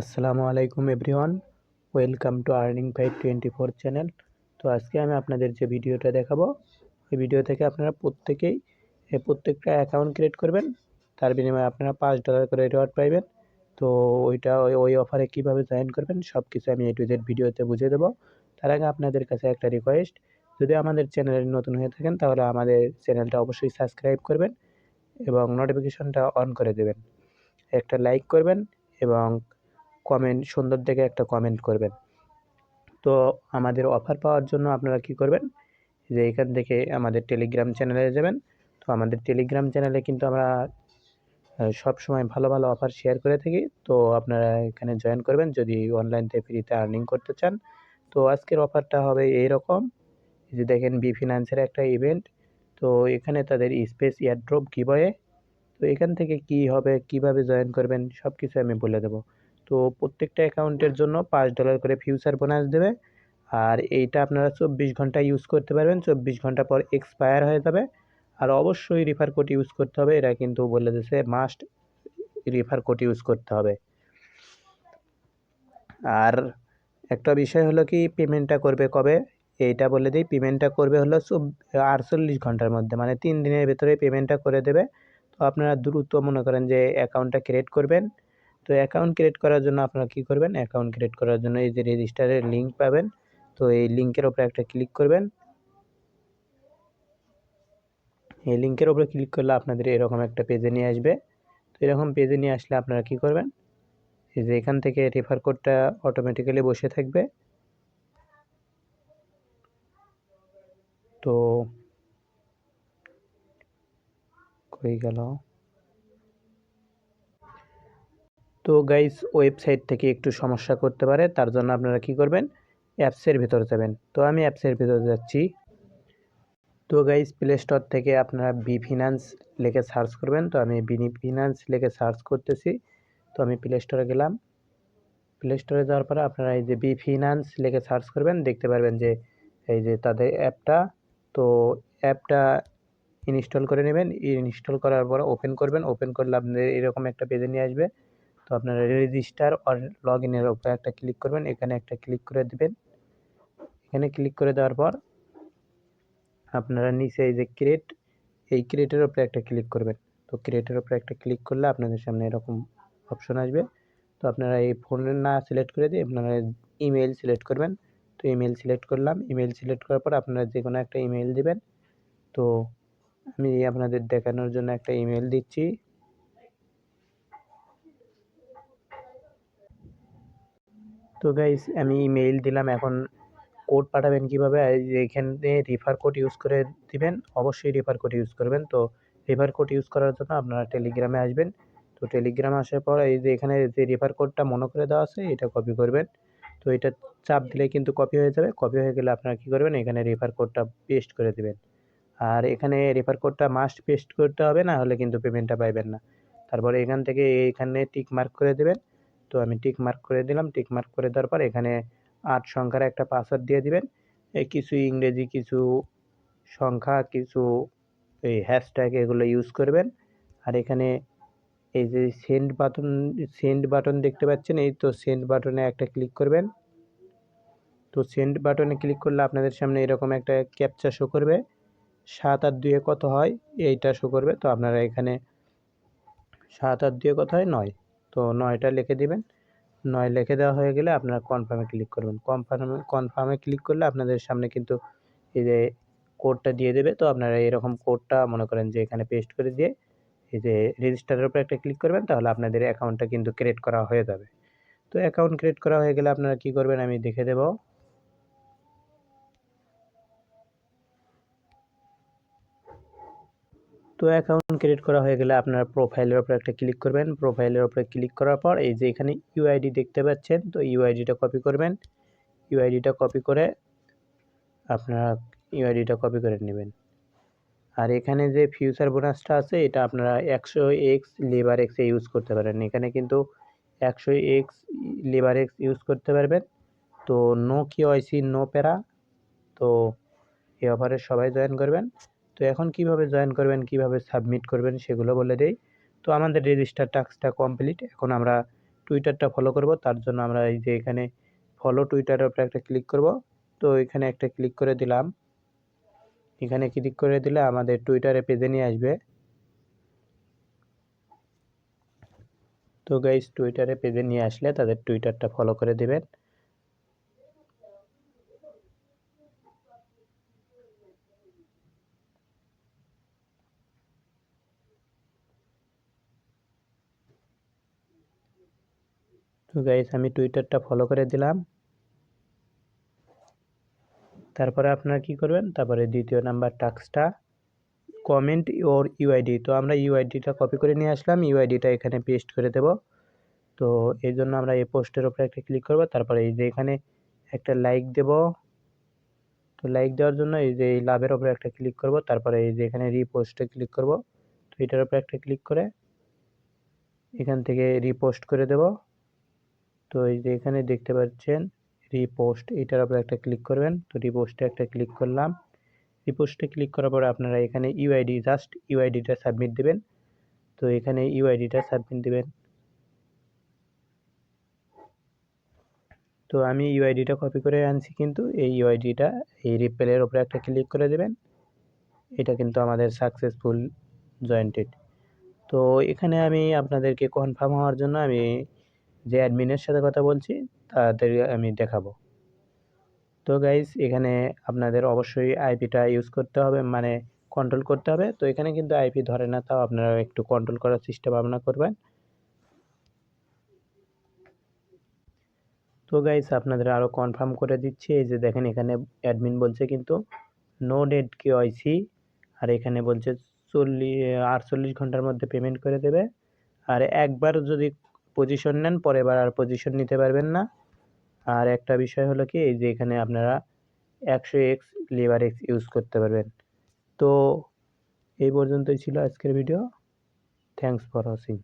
আসসালামু আলাইকুম everyone, welcome to earning five twenty four channel. তো আজকে আমি আপনাদের যে ভিডিওটা দেখাবো, ওই ভিডিও থেকে আপনারা প্রত্যেকেই প্রত্যেকটা অ্যাকাউন্ট ক্রিয়েট করবেন। তার বিনিময়ে আপনারা পাঁচ ডলার করে রিওয়ার্ড পাইবেন। তো ওইটা, ওই ওই অফারে কীভাবে জয়েন করবেন সব কিছু আমি এ টু জেড ভিডিওতে বুঝিয়ে দেবো। তার আগে আপনাদের কাছে একটা রিকোয়েস্ট যদি আমাদের চ্যানেলে নতুন হয়ে থাকেন, তাহলে আমাদের চ্যানেলটা অবশ্যই সাবস্ক্রাইব করবেন এবং নোটিফিকেশনটা অন করে দেবেন। একটা লাইক করবেন এবং কমেন্ট সুন্দর দেখে একটা কমেন্ট করবেন। তো আমাদের অফার পাওয়ার জন্য আপনারা কি করবেন? যে এখান থেকে আমাদের টেলিগ্রাম চ্যানেলে যাবেন। তো আমাদের টেলিগ্রাম চ্যানেলে কিন্তু আমরা সব সময় ভালো ভালো অফার শেয়ার করে থাকি। তো আপনারা এখানে জয়েন করবেন যদি অনলাইনতে ফ্রিতে আর্নিং করতে চান। তো আজকের অফারটা হবে এই রকম যে দেখেন বি ফিনান্সের একটা ইভেন্ট তো এখানে তাদের স্পেস এয়ারড্রপ বয়ে তো এখান থেকে কি হবে, কীভাবে জয়েন করবেন সব কিছু আমি বলে দেবো। তো প্রত্যেকটা অ্যাকাউন্টের জন্য পাঁচ ডলার করে ফিউচার বোনাস দেবে। আর এইটা আপনারা চব্বিশ ঘণ্টা ইউজ করতে পারবেন। চব্বিশ ঘণ্টা পর এক্সপায়ার হয়ে যাবে। আর অবশ্যই রিফার কোড ইউজ করতে হবে। এরা কিন্তু বলে দিয়েছে মাস্ট রিফার কোড ইউজ করতে হবে। আর একটা বিষয় হলো কি পেমেন্টটা করবে কবে? এইটা বলে দিই। পেমেন্টটা করবে হলো আটচল্লিশ ঘণ্টার মধ্যে। মানে তিন দিনের ভেতরে পেমেন্টটা করে দেবে। তো আপনারা দ্রুত মনে করেন যে অ্যাকাউন্টটা ক্রিয়েট করবেন। তো অ্যাকাউন্ট ক্রিয়েট করার জন্য আপনারা কী করবেন? অ্যাকাউন্ট ক্রিয়েট করার জন্য এই যে রেজিস্টারের লিঙ্ক পাবেন। তো এই লিঙ্কের ওপরে একটা ক্লিক করবেন। এই লিঙ্কের ওপরে ক্লিক করলে আপনাদের এরকম একটা পেজে নিয়ে আসবে। তো এরকম পেজে নিয়ে আসলে আপনারা কি করবেন? এই যে এখান থেকে রেফার কোডটা অটোমেটিক্যালি বসে থাকবে। তো কই গেল। তো গাইস ওয়েবসাইট থেকে একটু সমস্যা করতে পারে, তার জন্য আপনারা কি করবেন? অ্যাপসের ভিতর যাবেন। তো আমি অ্যাপসের ভিতর যাচ্ছি। তো গাইস প্লে স্টোর থেকে আপনারা বি ফিনান্স লিখে সার্চ করবেন। তো আমি বি ফিনান্স লিখে সার্চ করতেছি। তো আমি প্লে স্টোরে গেলাম। প্লে স্টোরে যাওয়ার পরে আপনারা এই যে বি ফিনান্স লিখে সার্চ করবেন, দেখতে পারবেন যে এই যে তাদের অ্যাপটা। তো অ্যাপটা ইনস্টল করে নেবেন। ইনস্টল করার পর ওপেন করবেন। ওপেন করলে আপনাদের এরকম একটা পেজে নিয়ে আসবে। আপনারা রেজিস্টার অর লগ ইনের উপরে একটা ক্লিক করবেন, এখানে একটা ক্লিক করে দেবেন। এখানে ক্লিক করে দেওয়ার পর আপনারা নিচে এই যে ক্রিয়েট এই ক্রিয়েটের উপরে একটা ক্লিক করবেন। তো ক্রিয়েটের উপরে একটা ক্লিক করলে আপনাদের সামনে এরকম অপশন আসবে। তো আপনারা এই ফোনের না সিলেক্ট করে দিয়ে আপনারা ইমেল সিলেক্ট করবেন। তো ইমেল সিলেক্ট করলাম ইমেল সিলেক্ট করার পর আপনারা যে কোনো একটা ইমেল দিবেন। তো আমি আপনাদের দেখানোর জন্য একটা ইমেল দিচ্ছি। তো গাইস আমি ইমেইল দিলাম এখন কোড পাঠাবেন কীভাবে? এখানে রিফার কোড ইউজ করে দিবেন, অবশ্যই রিফার কোড ইউজ করবেন। তো রিফার কোড ইউজ করার জন্য আপনারা টেলিগ্রামে আসবেন। তো টেলিগ্রামে আসার পর এই যে এখানে যে রিফার কোডটা মনে করে দেওয়া আছে, এটা কপি করবেন। তো এটা চাপ দিলে কিন্তু কপি হয়ে যাবে। কপি হয়ে গেলে আপনারা কী করবেন? এখানে রিফার কোডটা পেস্ট করে দেবেন। আর এখানে রেফার কোডটা মাস্ট পেস্ট করতে হবে, না হলে কিন্তু পেমেন্টটা পাইবেন না। তারপরে এখান থেকে এখানে টিক মার্ক করে দেবেন। তো আমি টিক মার্ক করে দিলাম। টিক মার্ক করে দেওয়ার পর এখানে আট সংখ্যার একটা পাসওয়ার্ড দিয়ে দিবেন। কিছু ইংরেজি, কিছু সংখ্যা, কিছু এই হ্যাশট্যাগ এগুলো ইউজ করবেন। আর এখানে এই যে সেন্ড বাটন সেন্ড বাটন দেখতে পাচ্ছেন, এই তো সেন্ড বাটনে একটা ক্লিক করবেন। তো সেন্ড বাটনে ক্লিক করলে আপনাদের সামনে এরকম একটা ক্যাপচা শো করবে। সাত আর দুয়ে কত হয়? এইটা শো করবে। তো আপনারা এখানে সাত আর দুয়ে কত হয়? নয়। তো নয়টা লিখে দিবেন। নয় লিখে দেওয়া হয়ে গেলে আপনারা কনফার্মে ক্লিক করবেন। কনফার্মে কনফার্মে ক্লিক করলে আপনাদের সামনে কিন্তু এই যে কোডটা দিয়ে দেবে। তো আপনারা এরকম কোডটা মনে করেন যে এখানে পেস্ট করে দিয়ে এই যে রেজিস্টারের উপরে একটা ক্লিক করবেন, তাহলে আপনাদের অ্যাকাউন্টটা কিন্তু ক্রিয়েট করা হয়ে যাবে। তো অ্যাকাউন্ট ক্রিয়েট করা হয়ে গেলে আপনারা কি করবেন? আমি দেখে দেবো। তো অ্যাকাউন্ট ক্রিয়েট করা হয়ে গেলে আপনার প্রোফাইলের ওপরে একটা ক্লিক করবেন। প্রোফাইলের ওপরে ক্লিক করার পর এই যে এখানে ইউআইডি দেখতে পাচ্ছেন, তো ইউআইডিটা কপি করবেন। ইউআইডিটা কপি করে আপনারা ইউআইডিটা কপি করে নেবেন। আর এখানে যে ফিউচার বোনাসটা আছে, এটা আপনারা একশো এক্স লেবার এক্সে ইউজ করতে পারেন। এখানে কিন্তু একশো এক্স লেবার এক্স ইউজ করতে পারবেন। তো নো কিওয়াইসি নো প্যারা তো এই অফারে সবাই জয়েন করবেন। তো এখন কীভাবে জয়েন করবেন, কীভাবে সাবমিট করবেন সেগুলো বলে দেই। তো আমাদের রেজিস্টার টাস্কটা কমপ্লিট এখন আমরা টুইটারটা ফলো করব। তার জন্য আমরা এই যে এখানে ফলো টুইটারের উপরে একটা ক্লিক করব। তো এখানে একটা ক্লিক করে দিলাম। এখানে ক্লিক করে দিলে আমাদের টুইটারে পেজে নিয়ে আসবে। তো গাইস টুইটারে পেজে নিয়ে আসলে তাদের টুইটারটা ফলো করে দেবেন। তো গাইস আমি টুইটারটা ফলো করে দিলাম। তারপরে আপনারা কি করবেন? তারপরে দ্বিতীয় নাম্বার টাস্কটা কমেন্ট ওর ইউআইডি তো আমরা ইউআইডিটা কপি করে নিয়ে আসলাম ইউআইডিটা এখানে পেস্ট করে দেব। তো এই জন্য আমরা এই পোস্টের উপরে একটা ক্লিক করব, তারপরে এই যে এখানে একটা লাইক দেব। তো লাইক দেওয়ার জন্য এই যে এই লাভের উপরে একটা ক্লিক করব, তারপরে এই যে এখানে রিপোস্টে ক্লিক করব। তো এটার উপরে একটা ক্লিক করে এখান থেকে রিপোস্ট করে দেব। তো এই যে এখানে দেখতে পাচ্ছেন রিপোস্ট এটার উপরে একটা ক্লিক করবেন। তো রিপোস্টে একটা ক্লিক করলাম। রিপোস্টে ক্লিক করার পরে আপনারা এখানে ইউআইডি জাস্ট ইউআইডিটা সাবমিট দেবেন। তো এখানে ইউআইডিটা সাবমিট দেবেন। তো আমি ইউআইডিটা কপি করে আনছি কিন্তু, এই ইউআইডিটা এই রিপেলের উপরে একটা ক্লিক করে দেবেন। এটা কিন্তু আমাদের সাকসেসফুল জয়েন্টেড তো এখানে আমি আপনাদেরকে কনফার্ম হওয়ার জন্য আমি যে অ্যাডমিনের সাথে কথা বলছি, তাদের আমি দেখাবো। তো গাইজ এখানে আপনাদের অবশ্যই আইপিটা ইউজ করতে হবে মানে কন্ট্রোল করতে হবে। তো এখানে কিন্তু আইপি ধরে না, তাও আপনারা একটু কন্ট্রোল করার চেষ্টা ভাবনা করবেন। তো গাইস আপনাদের আরও কনফার্ম করে দিচ্ছি, এই যে দেখেন এখানে অ্যাডমিন বলছে কিন্তু নো ডেট কে কেওয়াইসি আর এখানে বলছে চল্লিশ আটচল্লিশ ঘণ্টার মধ্যে পেমেন্ট করে দেবে। আর একবার যদি পজিশন নেন পরের বার আর পজিশন নিতে পারবেন না। আর একটা বিষয় হলো কি, এই যে এখানে আপনারা একশো এক্স লেবার এক্স ইউজ করতে পারবেন। তো এই পর্যন্তই ছিল আজকের ভিডিও থ্যাংকস ফর ওয়াচিং